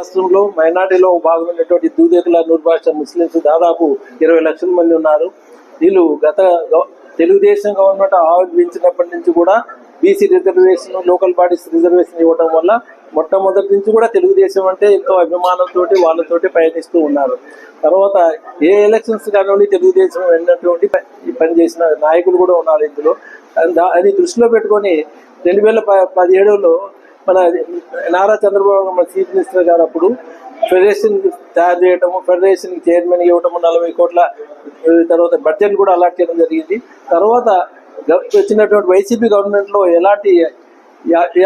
రాష్ట్రంలో మైనార్టీలో భాగమైనటువంటి దూదేకుల నూర్భాష ముస్లింస్ దాదాపు ఇరవై లక్షల మంది ఉన్నారు. వీళ్ళు గత తెలుగుదేశం గవర్నమెంట్ ఆవిర్భించినప్పటి నుంచి కూడా BC reservation local bodies reservation ఇవ్వడం వల్ల మొట్టమొదటి నుంచి కూడా తెలుగుదేశం అంటే ఎంతో అభిమానంతో వాళ్ళతోటి పయనిస్తూ ఉన్నారు. తర్వాత ఏ ఎలక్షన్స్ కానివ్వండి తెలుగుదేశం వెళ్ళినటువంటి పనిచేసిన పని చేసిన నాయకులు కూడా ఉన్నారు ఇందులో. అది దృష్టిలో పెట్టుకొని రెండు వేల ప పదిహేడులో మన నారా చంద్రబాబు మన చీఫ్ మినిస్టర్ గారు అప్పుడు ఫెడరేషన్ తయారు చేయటము ఫెడరేషన్ చైర్మన్ ఇవ్వటము నలభై కోట్ల తర్వాత బడ్జెట్ కూడా అలాట్ చేయడం జరిగింది. తర్వాత వచ్చినటువంటి వైసీపీ గవర్నమెంట్లో ఎలాంటి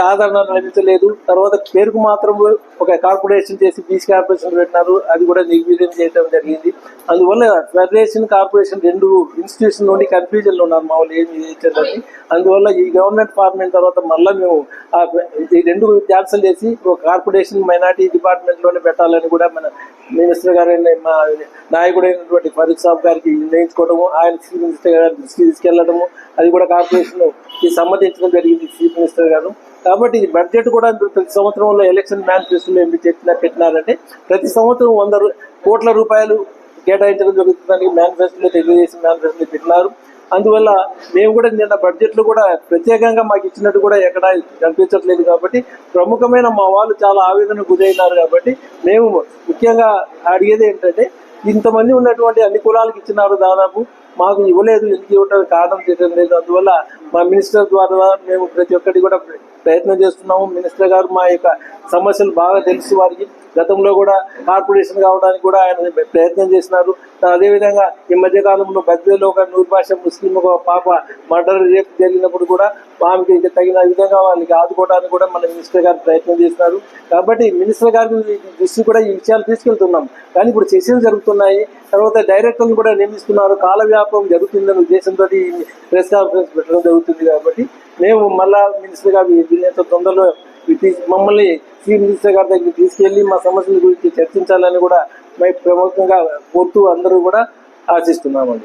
ఆదరణ లభించలేదు. తర్వాత పేరుకు మాత్రం ఒక కార్పొరేషన్ చేసి బీసీ కార్పొరేషన్ పెట్టినారు. అది కూడా నిర్వీర్యం చేయడం జరిగింది. అందువల్ల ఫెడరేషన్ కార్పొరేషన్ రెండు ఇన్స్టిట్యూషన్ నుండి కన్ఫ్యూజన్ ఉన్నారు మా వాళ్ళు ఏమి చేయాలని అందువల్ల ఈ గవర్నమెంట్ ఫార్మ్ అయిన తర్వాత మళ్ళీ మేము ఈ రెండు క్యాన్సల్ చేసి ఒక కార్పొరేషన్ మైనార్టీ డిపార్ట్మెంట్లోనే పెట్టాలని కూడా మన మినిస్టర్ గారు మా నాయకుడైనటువంటి ఫరీద్ సాబ్ గారికి నిర్ణయించుకోవడము ఆయన చీఫ్ మినిస్టర్ గారి దృష్టికి తీసుకెళ్ళడము అది కూడా కార్పొరేషన్ సంబంధించడం జరిగింది చీఫ్ మినిస్టర్ గారు. కాబట్టి ఈ బడ్జెట్ కూడా ప్రతి సంవత్సరంలో ఎలక్షన్ మేనిఫెస్టోలో ఏమి చెప్పినా పెట్టినారంటే ప్రతి సంవత్సరం వంద కోట్ల రూపాయలు కేటాయించడం జరుగుతుందని మేనిఫెస్టోలో తెలుగుదేశం మేనిఫెస్టోలో పెట్టినారు. అందువల్ల మేము కూడా నిన్న బడ్జెట్లు కూడా ప్రత్యేకంగా మాకు ఇచ్చినట్టు కూడా ఎక్కడ కనిపించట్లేదు కాబట్టి ప్రముఖమైన మా వాళ్ళు చాలా ఆవేదన గురైనారు కాబట్టి మేము ముఖ్యంగా అడిగేది ఏంటంటే ఇంతమంది ఉన్నటువంటి అన్ని కులాలకు ఇచ్చినారు దాదాపు మాకు ఇవ్వలేదు ఎందుకు ఇవ్వడానికి కారణం చేయడం లేదు. అందువల్ల మా మినిస్టర్ ద్వారా మేము ప్రతి ఒక్కటి కూడా ప్రయత్నం చేస్తున్నాము. మినిస్టర్ గారు మా యొక్క సమస్యలు బాగా తెలుసు వారికి. గతంలో కూడా కార్పొరేషన్ కావడానికి కూడా ఆయన ప్రయత్నం చేసినారు. అదేవిధంగా ఈ మధ్య కాలంలో బద్వేలో ఒక నూరు భాష ముస్లిం ఒక పాప మర్డర్ రేపు జరిగినప్పుడు కూడా ఆమెకి తగిన విధంగా వాళ్ళకి ఆదుకోవడానికి కూడా మన మినిస్టర్ గారు ప్రయత్నం చేస్తున్నారు కాబట్టి మినిస్టర్ గారి దృష్టి కూడా ఈ విషయాలు తీసుకెళ్తున్నాం. కానీ ఇప్పుడు చర్చలు జరుగుతున్నాయి. తర్వాత డైరెక్టర్లు కూడా నియమిస్తున్నారు. కాల వ్యాపం జరుగుతుందనే ఉద్దేశంతో ఈ ప్రెస్ కాన్ఫరెన్స్ పెట్టడం జరుగుతుంది. కాబట్టి మేము మళ్ళా మినిస్టర్ గారు వీళ్ళంత తొందరలో మమ్మల్ని చీఫ్ మినిస్టర్ గారి దగ్గరికి తీసుకెళ్ళి మా సమస్యల గురించి చర్చించాలని కూడా మేము ప్రముఖంగా కోరుతూ అందరూ కూడా ఆశిస్తున్నామండి.